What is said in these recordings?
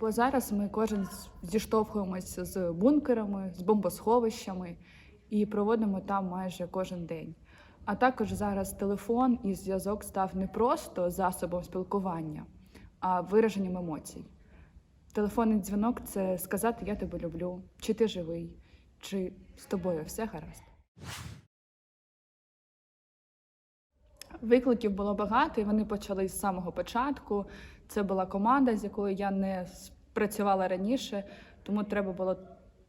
Бо зараз ми кожен зіштовхуємося з бункерами, з бомбосховищами і проводимо там майже кожен день. А також зараз телефон і зв'язок став не просто засобом спілкування, а вираженням емоцій. Телефонний дзвінок це сказати Я тебе люблю, чи ти живий, чи з тобою все гаразд. Викликів було багато, і вони почали з самого початку. Це була команда, з якою я не працювала раніше, тому треба було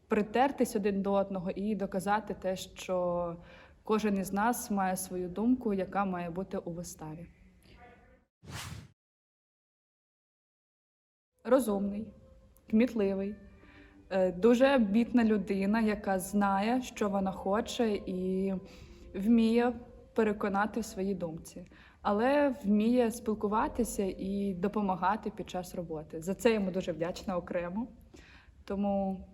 притертись один до одного і доказати те, що кожен із нас має свою думку, яка має бути у виставі. Розумний, кмітливий, е, дуже амбітна людина, яка знає, що вона хоче, і вміє переконати в своїй думці, але вміє спілкуватися і допомагати під час роботи. За це йому дуже вдячна окремо. Тому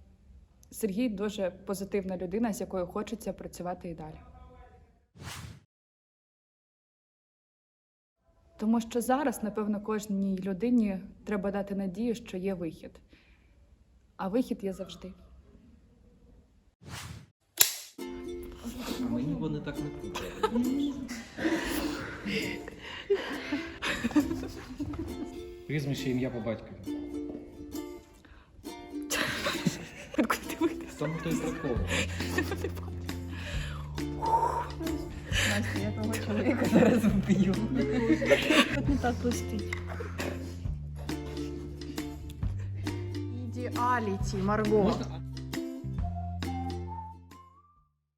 Сергій дуже позитивна людина, з якою хочеться працювати і далі. Тому що зараз, напевно, кожній людині треба дати надію, що є вихід. А вихід є завжди. А мені вони так не купили. Прізвище ім'я по батькові. Куди ти вийдеш? В тому прикол. Настя, я того чоловіка зараз вб'ю. От не так пустить. Ідеаліті, Марго. Можна?